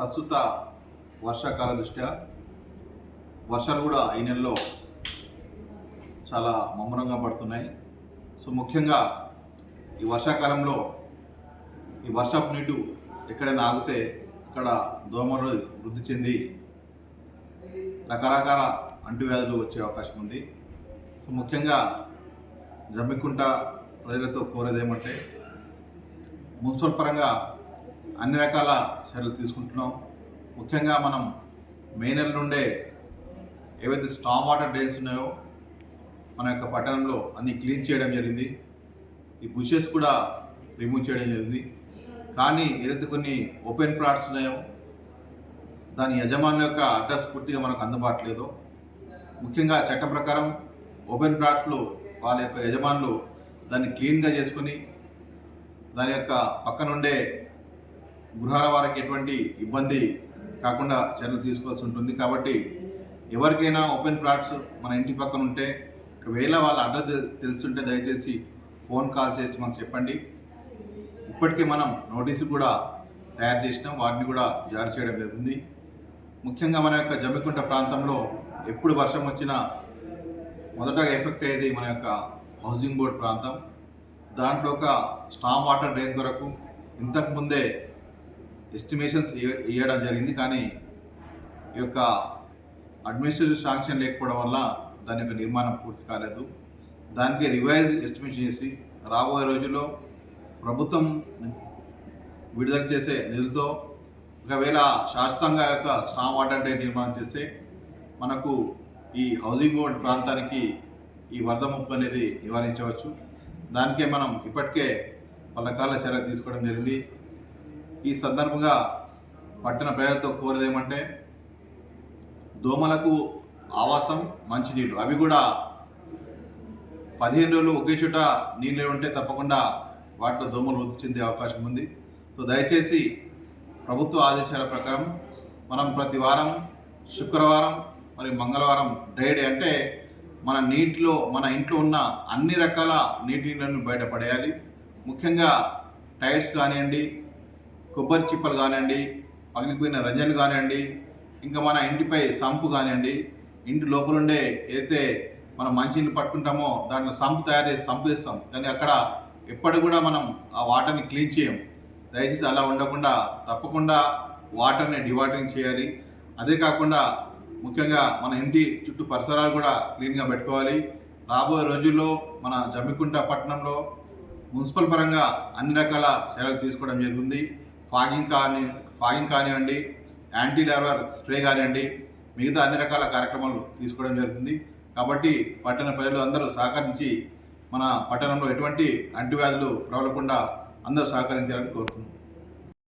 ప్రస్తుత వర్షాకాల దృష్ట్యా వర్షాలు కూడా ఈ నెలలో చాలా మమ్మరంగా పడుతున్నాయి. సో ముఖ్యంగా ఈ వర్షాకాలంలో ఈ వర్షపు నీటు ఎక్కడైనా ఆగితే అక్కడ దోమలు వృద్ధి చెంది రకరకాల అంటువ్యాధులు వచ్చే అవకాశం ఉంది. సో ముఖ్యంగా జమ్మికుంట ప్రజలతో కోరేదేమంటే మున్సిపల్ పరంగా అన్ని రకాల చర్యలు తీసుకుంటున్నాం. ముఖ్యంగా మనం మే నెల నుండే ఏవైతే స్టామ్ వాటర్ డ్రైన్స్ ఉన్నాయో మన యొక్క పట్టణంలో అన్ని క్లీన్ చేయడం జరిగింది. ఈ బుషెస్ కూడా రిమూవ్ చేయడం జరిగింది. కానీ ఏదైతే కొన్ని ఓపెన్ ప్లాట్స్ ఉన్నాయో దాని యజమాని యొక్క అడ్రస్ పూర్తిగా మనకు అందుబాటులేదు. ముఖ్యంగా చట్టం ప్రకారం ఓపెన్ ప్లాట్స్లో వాళ్ళ యొక్క యజమానులు దాన్ని క్లీన్గా చేసుకుని దాని యొక్క పక్కనుండే గృహాల వారికి ఎటువంటి ఇబ్బంది కాకుండా చర్యలు తీసుకోవాల్సి ఉంటుంది. కాబట్టి ఎవరికైనా ఓపెన్ ప్లాట్స్ మన ఇంటి పక్కన ఉంటే ఒకవేళ వాళ్ళ అడ్రస్ తెలుసుంటే దయచేసి ఫోన్ కాల్ చేసి మాకు చెప్పండి. ఇప్పటికే మనం నోటీసు కూడా తయారు చేసినాం. వాటిని కూడా జారీ చేయడం జరుగుతుంది. ముఖ్యంగా మన యొక్క జమ్మికుంట ప్రాంతంలో ఎప్పుడు వర్షం వచ్చినా మొదటగా ఎఫెక్ట్ అయ్యేది మన యొక్క హౌసింగ్ బోర్డ్ ప్రాంతం. దాంట్లో ఒక స్టామ్ వాటర్ డ్రైన్ కొరకు ఇంతకుముందే ఎస్టిమేషన్స్ ఇవ్వడం జరిగింది. కానీ ఈ యొక్క అడ్మినిస్ట్రేటివ్ శాంక్షన్ లేకపోవడం వల్ల దాని యొక్క నిర్మాణం పూర్తి కాలేదు. దానికి రివైజ్ ఎస్టిమేషన్ చేసి రాబోయే రోజుల్లో ప్రభుత్వం విడుదల చేసే నిధులతో ఒకవేళ శాశ్వతంగా యొక్క స్టామ్ వాటర్ డే నిర్మాణం చేస్తే మనకు ఈ హౌసింగ్ బోర్డ్ ప్రాంతానికి ఈ వరద ముప్పు అనేది నివారించవచ్చు. దానికే మనం ఇప్పటికే పలు రకాల చర్యలు తీసుకోవడం జరిగింది. ఈ సందర్భంగా పట్టణ ప్రజలతో కోరేదేమంటే దోమలకు ఆవాసం మంచినీళ్ళు. అవి కూడా పదిహేను రోజులు ఒకే చోట నీళ్ళు ఉంటే తప్పకుండా వాటిలో దోమలు వృద్ధి చెందే అవకాశం ఉంది. సో దయచేసి ప్రభుత్వ ఆదేశాల ప్రకారం మనం ప్రతి వారం శుక్రవారం మరియు మంగళవారం డైడే అంటే మన నీటిలో మన ఇంట్లో ఉన్న అన్ని రకాల నీటిలను బయటపడేయాలి ముఖ్యంగా టైర్స్ కానివ్వండి కొబ్బరి చిప్పలు కానివ్వండి పగిలిపోయిన రంజన్ కానివ్వండి ఇంకా మన ఇంటిపై సంపు కానివ్వండి ఇంటి లోపల ఉండే ఏదైతే మనం మంచినీళ్ళు పట్టుకుంటామో దాంట్లో సంపు తయారు చేసి సంపు చేస్తాం కానీ అక్కడ ఎప్పటికి కూడా మనం ఆ వాటర్ని క్లీన్ చేయం. దయచేసి అలా ఉండకుండా తప్పకుండా వాటర్ని డివాటరింగ్ చేయాలి. అదే కాకుండా ముఖ్యంగా మన ఇంటి చుట్టూ పరిసరాలు కూడా క్లీన్గా పెట్టుకోవాలి. రాబోయే రోజుల్లో మన జమ్మికుంట పట్టణంలో మున్సిపల్ పరంగా అన్ని రకాల చర్యలు తీసుకోవడం జరుగుతుంది. ఫాగింగ్ కాని ఫాగింగ్ కానివ్వండి యాంటీ లేబర్ స్ప్రే కానివ్వండి మిగతా అన్ని రకాల కార్యక్రమాలు తీసుకోవడం జరుగుతుంది. కాబట్టి పట్టణ ప్రజలు అందరూ సహకరించి మన పట్టణంలో ఎటువంటి అంటువ్యాధులు ప్రబలకుండా అందరూ సహకరించాలని కోరుతున్నాం.